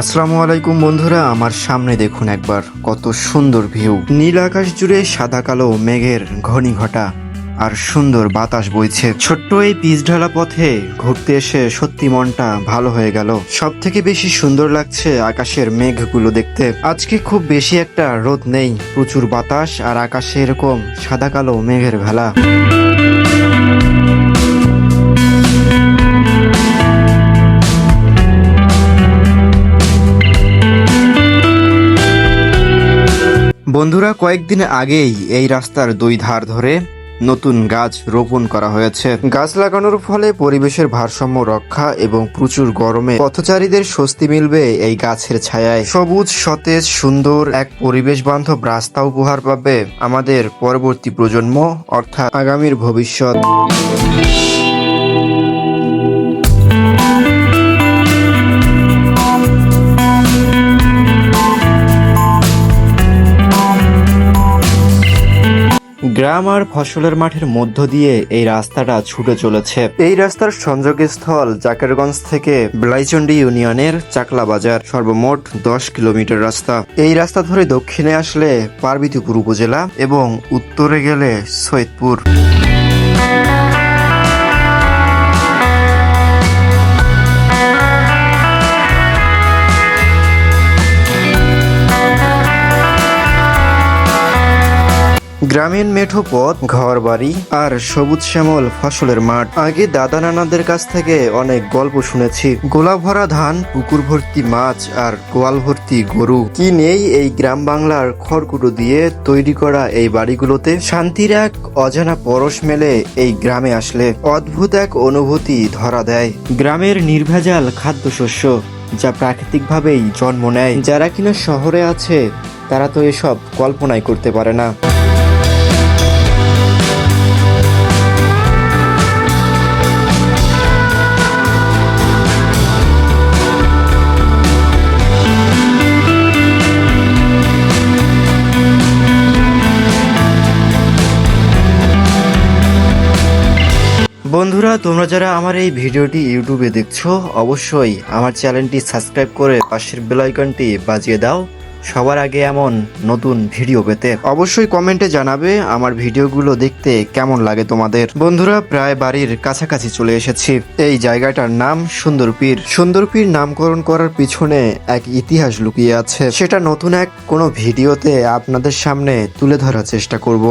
আসসালামু আলাইকুম বন্ধুরা, আমার সামনে দেখুন একবার কত সুন্দর ভিউ। নীল আকাশ জুড়ে সাদা, কালো মেঘের ঘনি ঘটা আর সুন্দর বাতাস বইছে। ছোট্ট এই পিচ ঢালা পথে ঘুরতে এসে সত্যি মনটা ভালো হয়ে গেল। সব থেকে বেশি সুন্দর লাগছে আকাশের মেঘগুলো দেখতে। আজকে খুব বেশি একটা রোদ নেই, প্রচুর বাতাস আর আকাশে এরকম সাদা, কালো মেঘের ভেলা। বন্ধুরা, কয়েকদিন আগেই এই রাস্তার দুই ধার ধরে নতুন গাছ রোপণ করা হয়েছে। গাছ লাগানোর ফলে পরিবেশের ভারসাম্য রক্ষা এবং প্রচুর গরমে পথচারীদের স্বস্তি মিলবে এই গাছের ছায়ায়। সবুজ, সতেজ, সুন্দর এক পরিবেশ বান্ধব রাস্তা উপহার পাবে আমাদের পরবর্তী প্রজন্ম, অর্থাৎ আগামীর ভবিষ্যৎ। গ্রাম আর ফসলের মাঠের মধ্য দিয়ে এই রাস্তাটা ছুটে চলেছে। এই রাস্তার সংযোগস্থল জাকেরগঞ্জ থেকে ব্লাইচন্ডি ইউনিয়নের চাকলা বাজার, সর্বমোট দশ কিলোমিটার রাস্তা। এই রাস্তা ধরে দক্ষিণে আসলে পার্বতীপুর উপজেলা এবং উত্তরে গেলে সৈয়দপুর। গ্রামীণ মেঠো পথ ঘর বাড়ি আর সবুজ শ্যামল ফসলের মাঠ। আগে দাদা নানাদের কাছ থেকে অনেক গল্প শুনেছি। গোলা ভরা ধান, পুকুর ভর্তি মাছ আর গোয়াল ভর্তি গরু। কি নেই এই গ্রাম বাংলার খড়কুটো দিয়ে তৈরি করা এই বাড়িগুলোতে? শান্তির এক অজানা পরশ মেলে এই গ্রামে আসলে। অদ্ভুত এক অনুভূতি ধরা দেয়। গ্রামের নির্ভেজাল খাদ্যশস্য, যা প্রাকৃতিকভাবেই জন্ম নেয়। যারা কিনা শহরে আছে, তারা তো এসব কল্পনাই করতে পারে না। বন্ধুরা, তোমরা যারা আমার এই ভিডিওটি ইউটিউবে দেখছ, অবশ্যই আমার চ্যানেলটি সাবস্ক্রাইব করে পাশের বেল আইকনটি বাজিয়ে দাও। সবার আগে এমন নতুন ভিডিও পেতে অবশ্যই কমেন্টে জানাবে আমার ভিডিওগুলো দেখতে কেমন লাগে তোমাদের। বন্ধুরা, প্রায় বাড়ির কাছাকাছি চলে এসেছি। এই জায়গাটার নাম সুন্দরপীর। সুন্দরপীর নামকরণ করার পিছনে এক ইতিহাস লুকিয়ে আছে। সেটা নতুন এক কোনো ভিডিওতে আপনাদের সামনে তুলে ধরার চেষ্টা করব।